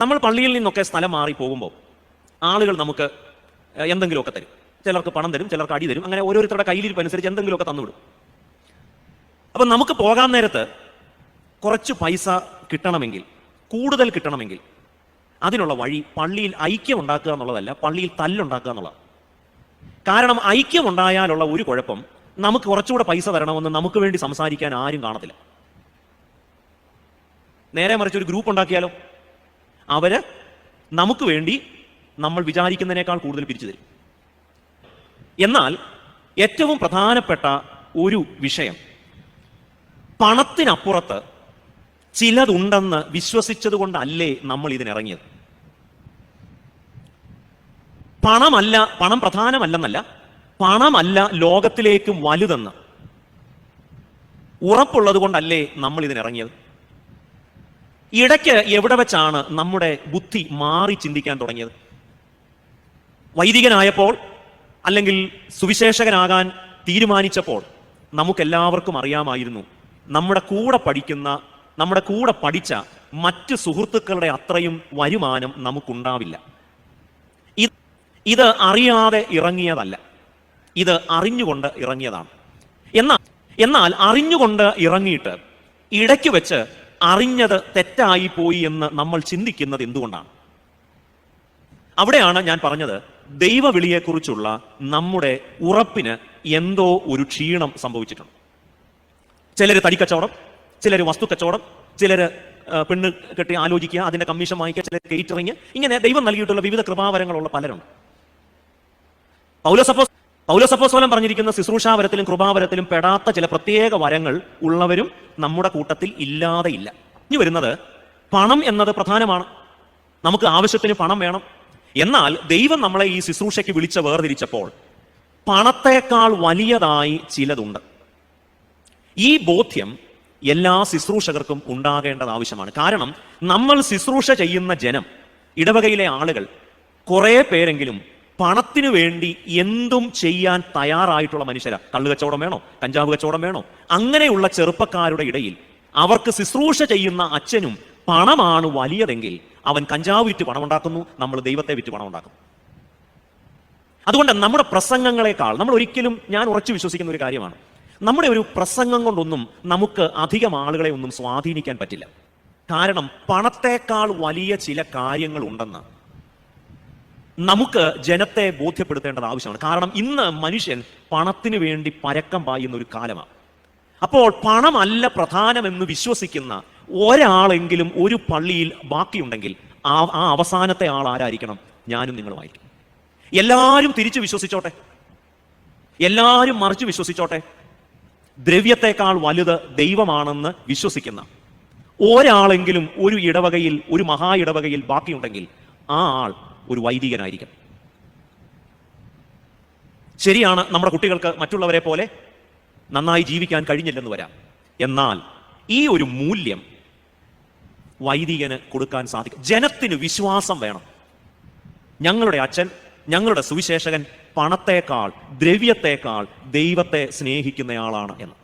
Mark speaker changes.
Speaker 1: നമ്മൾ പള്ളിയിൽ നിന്നൊക്കെ സ്ഥലം മാറി പോകുമ്പോൾ ആളുകൾ നമുക്ക് എന്തെങ്കിലുമൊക്കെ തരും. ചിലർക്ക് പണം തരും ചിലർക്ക് അടി തരും. അങ്ങനെ ഓരോരുത്തരുടെ കയ്യിലിരിപ്പ് അനുസരിച്ച് എന്തെങ്കിലുമൊക്കെ തന്നുവിടും അപ്പം നമുക്ക് പോകാൻ നേരത്ത് കുറച്ച് പൈസ കിട്ടണമെങ്കിൽ കൂടുതൽ കിട്ടണമെങ്കിൽ അതിനുള്ള വഴി പള്ളിയിൽ ഐക്യം ഉണ്ടാക്കുക എന്നുള്ളതല്ല പള്ളിയിൽ തല്ലുണ്ടാക്കുക എന്നുള്ളതാണ്. കാരണം ഐക്യം ഉണ്ടായാലുള്ള ഒരു കുഴപ്പം നമുക്ക് കുറച്ചുകൂടെ പൈസ തരണമെന്ന് നമുക്ക് വേണ്ടി സംസാരിക്കാൻ ആരും കാണത്തില്ല. നേരെ മറിച്ച് ഒരു ഗ്രൂപ്പ് ഉണ്ടാക്കിയാലോ? അവർ നമുക്ക് വേണ്ടി നമ്മൾ വിചാരിക്കുന്നതിനേക്കാൾ കൂടുതൽ പിരിച്ചു തരും. എന്നാൽ ഏറ്റവും പ്രധാനപ്പെട്ട ഒരു വിഷയം പണത്തിനപ്പുറത്ത് ചിലതുണ്ടെന്ന് വിശ്വസിച്ചത് കൊണ്ടല്ലേ നമ്മൾ ഇതിനിറങ്ങിയത്? പണമല്ല പണം പ്രധാനമല്ലെന്നല്ല പണമല്ല ലോകത്തിലേക്ക് വലുതെന്ന് ഉറപ്പുള്ളത് കൊണ്ടല്ലേ നമ്മൾ ഇതിനിറങ്ങിയത്? ഇടയ്ക്ക് എവിടെ വെച്ചാണ് നമ്മുടെ ബുദ്ധി മാറി ചിന്തിക്കാൻ തുടങ്ങിയത്? വൈദികനായപ്പോൾ അല്ലെങ്കിൽ സുവിശേഷകനാകാൻ തീരുമാനിച്ചപ്പോൾ നമുക്കെല്ലാവർക്കും അറിയാമായിരുന്നു നമ്മുടെ കൂടെ പഠിക്കുന്ന നമ്മുടെ കൂടെ പഠിച്ച മറ്റ് സുഹൃത്തുക്കളുടെ അത്രയും വരുമാനം നമുക്കുണ്ടാവില്ല. ഇത് ഇത് അറിയാതെ ഇറങ്ങിയതല്ല. ഇത് അറിഞ്ഞുകൊണ്ട് ഇറങ്ങിയതാണ്. എന്നാൽ എന്നാൽ അറിഞ്ഞുകൊണ്ട് ഇറങ്ങിയിട്ട് ഇടയ്ക്ക് വെച്ച് അറിഞ്ഞത് തെറ്റായി പോയി എന്ന് നമ്മൾ ചിന്തിക്കുന്നത് എന്തുകൊണ്ടാണ്? അവിടെയാണ് ഞാൻ പറഞ്ഞത് ദൈവവിളിയെക്കുറിച്ചുള്ള നമ്മുടെ ഉറപ്പിന് എന്തോ ഒരു ക്ഷീണം സംഭവിച്ചിട്ടുണ്ട്. ചിലർ തടിക്കച്ചവടം ചിലർ വസ്തു കച്ചവടം ചിലർ പെണ്ണ് കെട്ടി ആലോചിക്കുക അതിന്റെ കമ്മീഷൻ വാങ്ങിക്കുക ചിലർ കേറ്ററിങ്. ഇങ്ങനെ ദൈവം നൽകിയിട്ടുള്ള വിവിധ കൃപാവരങ്ങളുള്ള പലരുണ്ട്. പൗലസഫോസ് പൗലോസപ്പോസ്വലം പറഞ്ഞിരിക്കുന്ന ശുശ്രൂഷാവരത്തിലും കൃപാവരത്തിലും പെടാത്ത ചില പ്രത്യേക വരങ്ങൾ ഉള്ളവരും നമ്മുടെ കൂട്ടത്തിൽ ഇല്ലാതെ ഇല്ല. ഇനി വരുന്നത് പണം എന്നത് പ്രധാനമാണ്. നമുക്ക് ആവശ്യത്തിന് പണം വേണം. എന്നാൽ ദൈവം നമ്മളെ ഈ ശുശ്രൂഷയ്ക്ക് വിളിച്ച് വേർതിരിച്ചപ്പോൾ പണത്തേക്കാൾ വലിയതായി ചിലതുണ്ട്. ഈ ബോധ്യം എല്ലാ ശുശ്രൂഷകർക്കും ഉണ്ടാകേണ്ടത് ആവശ്യമാണ്. കാരണം നമ്മൾ ശുശ്രൂഷ ചെയ്യുന്ന ജനം ഇടവകയിലെ ആളുകൾ കുറേ പേരെങ്കിലും പണത്തിനു വേണ്ടി എന്തും ചെയ്യാൻ തയ്യാറായിട്ടുള്ള മനുഷ്യരാ. കള്ളു കച്ചവടം വേണോ? കഞ്ചാവ് കച്ചവടം വേണോ? അങ്ങനെയുള്ള ചെറുപ്പക്കാരുടെ ഇടയിൽ അവർക്ക് ശുശ്രൂഷ ചെയ്യുന്ന അച്ഛനും പണമാണ് വലിയതെങ്കിൽ അവൻ കഞ്ചാവ് വിറ്റ് പണമുണ്ടാക്കുന്നു നമ്മൾ ദൈവത്തെ വിറ്റ് പണമുണ്ടാക്കുന്നു. അതുകൊണ്ട് നമ്മുടെ പ്രസംഗങ്ങളെക്കാൾ നമ്മൾ ഒരിക്കലും ഞാൻ ഉറച്ചു വിശ്വസിക്കുന്ന ഒരു കാര്യമാണ്. നമ്മുടെ ഒരു പ്രസംഗം കൊണ്ടൊന്നും നമുക്ക് അധികം ആളുകളെ ഒന്നും സ്വാധീനിക്കാൻ പറ്റില്ല. കാരണം പണത്തേക്കാൾ വലിയ ചില കാര്യങ്ങൾ ഉണ്ടെന്ന് നമുക്ക് ജനത്തെ ബോധ്യപ്പെടുത്തേണ്ടത് ആവശ്യമാണ്. കാരണം ഇന്ന് മനുഷ്യൻ പണത്തിന് വേണ്ടി പരക്കം പായുന്ന ഒരു കാലമാണ്. അപ്പോൾ പണമല്ല പ്രധാനമെന്ന് വിശ്വസിക്കുന്ന ഒരാളെങ്കിലും ഒരു പള്ളിയിൽ ബാക്കിയുണ്ടെങ്കിൽ ആ അവസാനത്തെ ആൾ ആരായിരിക്കണം? ഞാനും നിങ്ങളുമായിരിക്കും. എല്ലാവരും തിരിച്ചു വിശ്വസിച്ചോട്ടെ. എല്ലാവരും മറിച്ച് വിശ്വസിച്ചോട്ടെ. ദ്രവ്യത്തെക്കാൾ വലുത് ദൈവമാണെന്ന് വിശ്വസിക്കുന്ന ഒരാളെങ്കിലും ഒരു ഇടവകയിൽ ഒരു മഹാ ഇടവകയിൽ ബാക്കിയുണ്ടെങ്കിൽ ആ ആൾ ഒരു വൈദികനായിരിക്കും ശരിയാണ് നമ്മുടെ കുട്ടികൾക്ക് മറ്റുള്ളവരെ പോലെ നന്നായി ജീവിക്കാൻ കഴിഞ്ഞില്ലെന്ന് വരാം. എന്നാൽ ഈ ഒരു മൂല്യം വൈദികന് കൊടുക്കാൻ സാധിക്കും. ജനത്തിന് വിശ്വാസം വേണം. ഞങ്ങളുടെ അച്ഛൻ ഞങ്ങളുടെ സുവിശേഷകൻ പണത്തേക്കാൾ ദ്രവ്യത്തേക്കാൾ ദൈവത്തെ സ്നേഹിക്കുന്നയാളാണ് എന്ന്.